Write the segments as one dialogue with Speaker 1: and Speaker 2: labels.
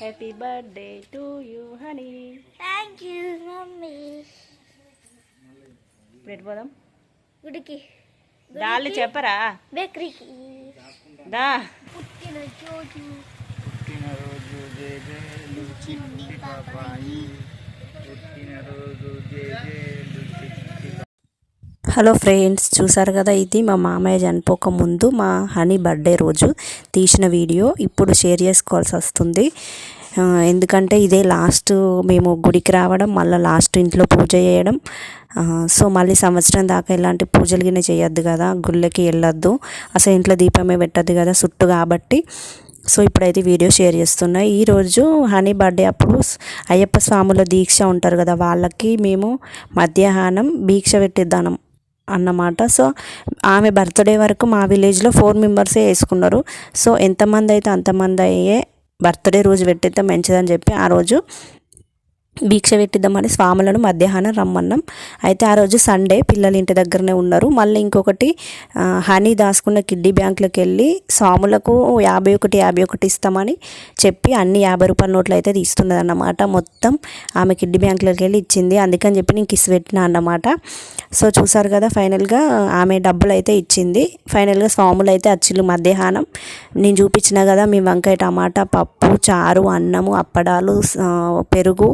Speaker 1: Happy birthday to you honey
Speaker 2: thank you mummy
Speaker 1: ఇప్పుడు పోదాం.
Speaker 2: గుడికి.
Speaker 1: దాళ్ళు చెప్పరా?
Speaker 2: బేకరీకి.
Speaker 1: దా.
Speaker 2: పుట్టిన రోజు.
Speaker 3: పుట్టినరోజు జేజేలు చిట్టి పాపాయి. పుట్టినరోజు జేజేలు చిట్టి
Speaker 1: హలో ఫ్రెండ్స్ చూసారు కదా ఇది మా మామయ్య చనిపోక ముందు మా హనీ బర్త్డే రోజు తీసిన వీడియో. ఇప్పుడు షేర్ చేసుకోవాల్సి వస్తుంది. ఎందుకంటే ఇదే లాస్ట్ మేము గుడికి రావడం మళ్ళీ లాస్ట్ ఇంట్లో పూజ చేయడం. సో మళ్ళీ సంవత్సరం దాకా ఎలాంటి పూజలు గిన్నె చేయొద్దు కదా గుళ్ళకి వెళ్ళొద్దు. అసలు ఇంట్లో దీపమే పెట్టద్దు కదా చుట్టు కాబట్టి. సో ఇప్పుడైతే వీడియో షేర్ చేస్తున్నా. ఈరోజు హనీ బర్త్డే అప్పుడు అయ్యప్ప స్వాముల దీక్ష ఉంటారు కదా వాళ్ళకి మేము మధ్యాహ్నం దీక్ష పెట్టిద్దాం. అన్నమాట. సో ఆమె బర్త్డే వరకు మా విలేజ్లో ఫోర్ మెంబర్సే వేసుకున్నారు. సో ఎంతమంది అయితే అంతమంది అయ్యే బర్త్డే రోజు పెట్టేస్తే మంచిదని చెప్పి ఆ రోజు భిక్ష పెట్టిద్దామని స్వాములను మధ్యాహ్నం రమ్మన్నాం. అయితే ఆ రోజు సండే పిల్లలు ఇంటి దగ్గరనే ఉన్నారు. మళ్ళీ ఇంకొకటి హనీ దాచుకున్న కిడ్డీ బ్యాంకులోకి వెళ్ళి స్వాములకు యాభై ఒకటి యాభై ఒకటి ఇస్తామని చెప్పి అన్ని యాభై రూపాయల నోట్లు అయితే తీస్తున్నది అన్నమాట మొత్తం ఆమె కిడ్డీ బ్యాంకులోకి వెళ్ళి ఇచ్చింది. అందుకని చెప్పి నేను కిస్ పెట్టినా అన్నమాట. సో చూసారు కదా ఫైనల్గా ఆమె డబ్బులు అయితే ఇచ్చింది. ఫైనల్గా స్వాములు అయితే అచ్చిళ్ళు మధ్యాహ్నం. నేను చూపించిన కదా మీ వంకాయ టమాటా పప్పు చారు అన్నము అప్పడాలు పెరుగు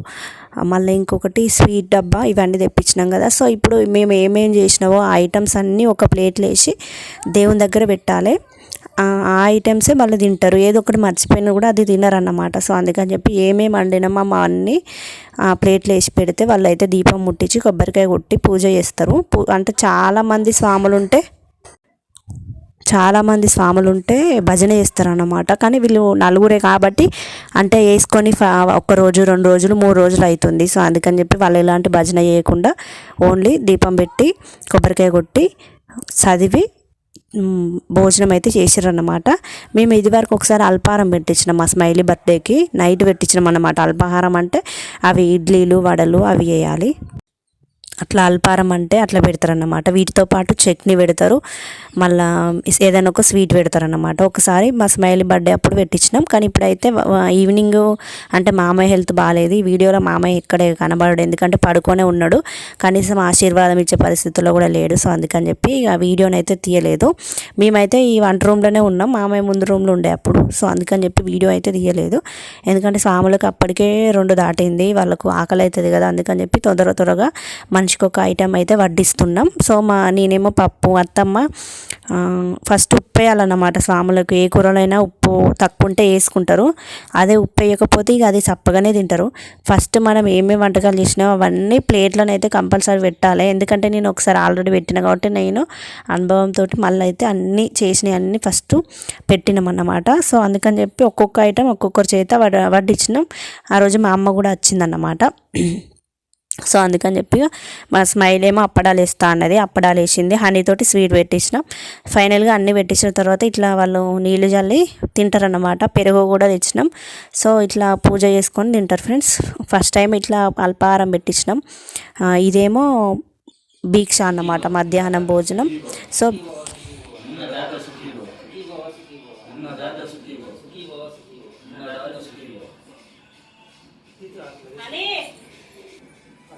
Speaker 1: మళ్ళీ ఇంకొకటి స్వీట్ డబ్బా ఇవన్నీ తెప్పించినాం కదా. సో ఇప్పుడు మేము ఏమేం చేసినావో ఆ ఐటమ్స్ అన్నీ ఒక ప్లేట్లో వేసి దేవుని దగ్గర పెట్టాలి. ఆ ఐటమ్సే మళ్ళీ తింటారు. ఏదో ఒకటి మర్చిపోయినా కూడా అది తినరు అన్నమాట సో అందుకని చెప్పి ఏమేమి వండినామో మా అన్నీ ఆ ప్లేట్లో వేసి పెడితే వాళ్ళు అయితే దీపం ముట్టించి కొబ్బరికాయ కొట్టి పూజ చేస్తారు. పూ- అంటే చాలామంది స్వాములు ఉంటే చాలామంది స్వాములు ఉంటే భజన చేస్తారన్నమాట. కానీ వీళ్ళు నలుగురే కాబట్టి అంటే వేసుకొని ఒక రోజు రెండు రోజులు మూడు రోజులు అవుతుంది సో అందుకని చెప్పి వాళ్ళు ఎలాంటి భజన చేయకుండా ఓన్లీ దీపం పెట్టి కొబ్బరికాయ కొట్టి చదివి భోజనం అయితే చేసారన్నమాట. మేము ఇదివరకు ఒకసారి అల్పాహారం పెట్టించినాం మా స్మైలీ బర్త్డేకి. నైట్ పెట్టించినాం అన్నమాట. అల్పాహారం అంటే అవి ఇడ్లీలు వడలు అవి వేయాలి అట్లా అల్పారం అంటే అట్లా పెడతారన్నమాట. వీటితో పాటు చట్నీ పెడతారు. మళ్ళా ఏదైనా ఒక స్వీట్ పెడతారన్నమాట. ఒకసారి మా స్మైల్ బర్త్డే అప్పుడు పెట్టించినాం. కానీ ఇప్పుడైతే ఈవినింగ్ అంటే మామయ్య హెల్త్ బాగాలేదు ఈ వీడియోలో మామయ్య ఇక్కడే కనబడడు. ఎందుకంటే పడుకొనే ఉన్నాడు. కనీసం ఆశీర్వాదం ఇచ్చే పరిస్థితుల్లో కూడా లేడు. సో అందుకని చెప్పి ఆ వీడియోని అయితే తీయలేదు. మేమైతే ఈ వంట రూమ్లోనే ఉన్నాం. మామయ్య ముందు రూమ్లో ఉండే అప్పుడు. సో అందుకని చెప్పి వీడియో అయితే తీయలేదు. ఎందుకంటే స్వాములకు అప్పటికే రెండు దాటింది. వాళ్ళకు ఆకలి అవుతుంది కదా. అందుకని చెప్పి తొందర త్వరగా మన మనిషికి ఒక ఐటెం అయితే వడ్డిస్తున్నాం. సో మా నేనేమో పప్పు అత్తమ్మ ఫస్ట్ ఉప్పు వేయాలన్నమాట స్వాములకు ఏ కూరలైనా ఉప్పు తక్కువ ఉంటే వేసుకుంటారు. అదే ఉప్పు వేయకపోతే ఇక అది చప్పగానే తింటారు. ఫస్ట్ మనం ఏమేమి వంటకాలు చేసినా అవన్నీ ప్లేట్లను అయితే కంపల్సరీ పెట్టాలి. ఎందుకంటే నేను ఒకసారి ఆల్రెడీ పెట్టిన కాబట్టి నేను అనుభవంతో మళ్ళీ అయితే అన్నీ చేసినవి అన్నీ ఫస్ట్ పెట్టినామన్నమాట. సో అందుకని చెప్పి ఒక్కొక్క ఐటెం ఒక్కొక్కరి చేత వడ వడ్డించినాం. ఆ రోజు మా అమ్మ కూడా వచ్చిందన్నమాట. సో అందుకని చెప్పి మా స్మైల్ ఏమో అప్పడాలు వేస్తా అన్నది అప్పడాలు వేసింది. హనీతోటి స్వీట్ పెట్టించినాం. ఫైనల్గా అన్నీ పెట్టించిన తర్వాత ఇట్లా వాళ్ళు నీళ్ళు జల్లి తింటారన్నమాట. పెరుగు కూడా తెచ్చినాం. సో ఇట్లా పూజ చేసుకొని తింటారు ఫ్రెండ్స్ ఫస్ట్ టైం ఇట్లా అల్పాహారం పెట్టించినాం. ఇదేమో భీక్ష అన్నమాట మధ్యాహ్నం భోజనం. సో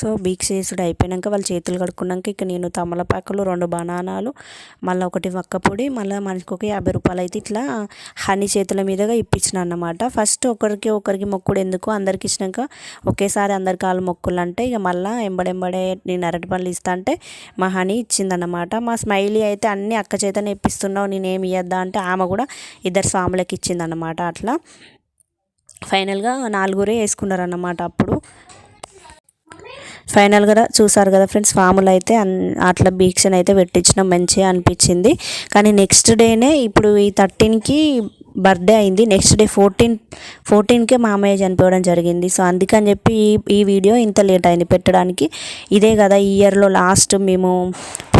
Speaker 1: సో బీక్షేసుడు అయిపోయాక వాళ్ళు చేతులు కడుక్కున్నాక ఇక నేను తమలపాకులు రెండు బనానాలు మళ్ళీ ఒకటి వక్కపొడి మళ్ళీ మనకి ఒక యాభై రూపాయలు అయితే ఇట్లా హనీ చేతుల మీదుగా ఇప్పించిన అన్నమాట. ఫస్ట్ ఒకరికి ఒకరికి మొక్కుడు ఎందుకు? అందరికి ఇచ్చినాక ఒకేసారి అందరి కాళ్ళు మొక్కులు అంటే ఇక మళ్ళీ ఎంబడెంబడే నేను అరటి పనులు ఇస్తా అంటే మా హనీ ఇచ్చిందన్నమాట. మా స్మైలీ అయితే అన్ని అక్క చేతనే ఇప్పిస్తున్నావు నేనేమి ఇవ్వద్దా అంటే ఆమె కూడా ఇద్దరు స్వాములకి ఇచ్చిందన్నమాట అట్లా. ఫైనల్గా నాలుగురే వేసుకున్నారన్నమాట అప్పుడు. ఫైనల్గా చూసారు కదా ఫ్రెండ్స్ ఫాములు అయితే అట్లా బీక్షన్ అయితే పెట్టించడం మంచిగా అనిపించింది. కానీ నెక్స్ట్ డేనే ఇప్పుడు ఈ థర్టీన్కి బర్త్డే అయింది. నెక్స్ట్ డే ఫోర్టీన్ ఫోర్టీన్కే మామయ్య చనిపోవడం జరిగింది. సో అందుకని చెప్పి ఈ ఈ వీడియో ఇంత లేట్ అయింది పెట్టడానికి. ఇదే కదా ఈ ఇయర్లో లాస్ట్ మేము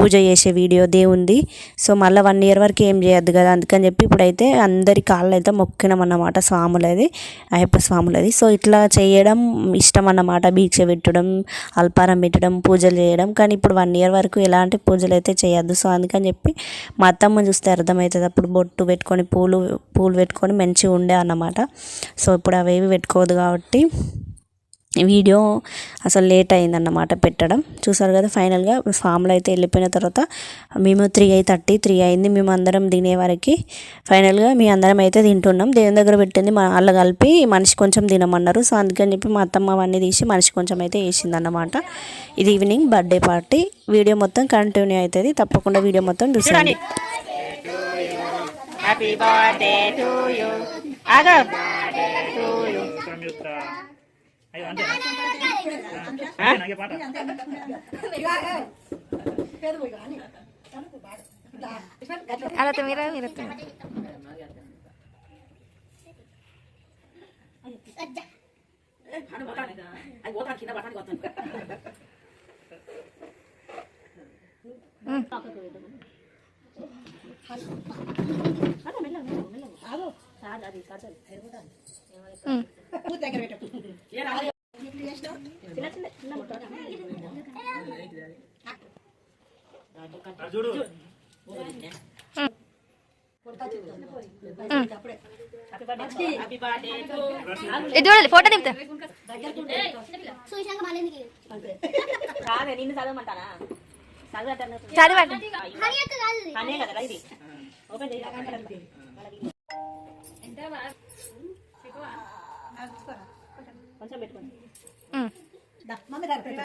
Speaker 1: పూజ చేసే వీడియో దేవుంది. సో మళ్ళీ వన్ ఇయర్ వరకు ఏం చేయొద్దు కదా. అందుకని చెప్పి ఇప్పుడైతే అందరి కాళ్ళు అయితే మొక్కినాం అన్నమాట స్వాములది అయ్యప్ప స్వాములది. సో ఇట్లా చేయడం ఇష్టం అన్నమాట బీచ్ పెట్టడం అల్పారం పెట్టడం పూజలు చేయడం. కానీ ఇప్పుడు వన్ ఇయర్ వరకు ఎలాంటి పూజలు అయితే చేయొద్దు. సో అందుకని చెప్పి మా అత్తమ్మ చూస్తే అర్థమవుతుంది అప్పుడు బొట్టు పెట్టుకొని పూలు పూలు పెట్టుకొని మంచిగా ఉండే అన్నమాట. సో ఇప్పుడు అవేవి పెట్టుకోవద్దు కాబట్టి వీడియో అసలు లేట్ అయిందన్నమాట పెట్టడం. చూసారు కదా ఫైనల్గా ఫామ్లో అయితే వెళ్ళిపోయిన తర్వాత మేము త్రీ అయి థర్టీ త్రీ అయింది. మేము అందరం తినే వరకు ఫైనల్గా మీ అందరం అయితే తింటున్నాం. దేవుని దగ్గర పెట్టింది మా వాళ్ళు కలిపి మనిషి కొంచెం తినమన్నారు. సో అందుకని చెప్పి మా అత్తమ్మ అవన్నీ తీసి మనిషి కొంచెం అయితే వేసిందన్నమాట. ఇది ఈవినింగ్ బర్త్డే పార్టీ. వీడియో మొత్తం కంటిన్యూ అవుతుంది. తప్పకుండా వీడియో మొత్తం చూసాను
Speaker 4: హ్యాపీ బర్త్డే టు యూ అలా మీరు మీరు
Speaker 2: అక్క కాదు ఇది.
Speaker 4: ఉమ్. ఇది చూడాలి ఫోటో తీస్తా
Speaker 2: మీ ఇద్దరం బయటికి తీసుకోవాలి.
Speaker 4: ఉమ్, పెట్టులి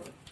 Speaker 2: ఏడ్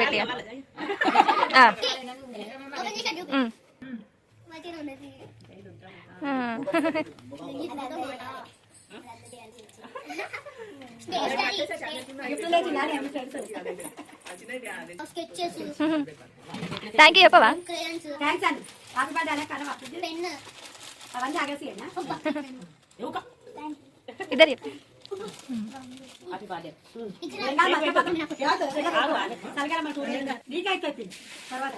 Speaker 4: పెట్టి.
Speaker 2: మంచిగా ఉన్నది. స్కెచెస్
Speaker 4: థ్యాంక్ యూ చెప్పవా
Speaker 5: థ్యాంక్స్ అండి
Speaker 2: పెన్
Speaker 5: అవన్నీ ఆగేసియన్నా
Speaker 4: ఇద్దరు చెప్పు.
Speaker 5: నీకైతే తర్వాత.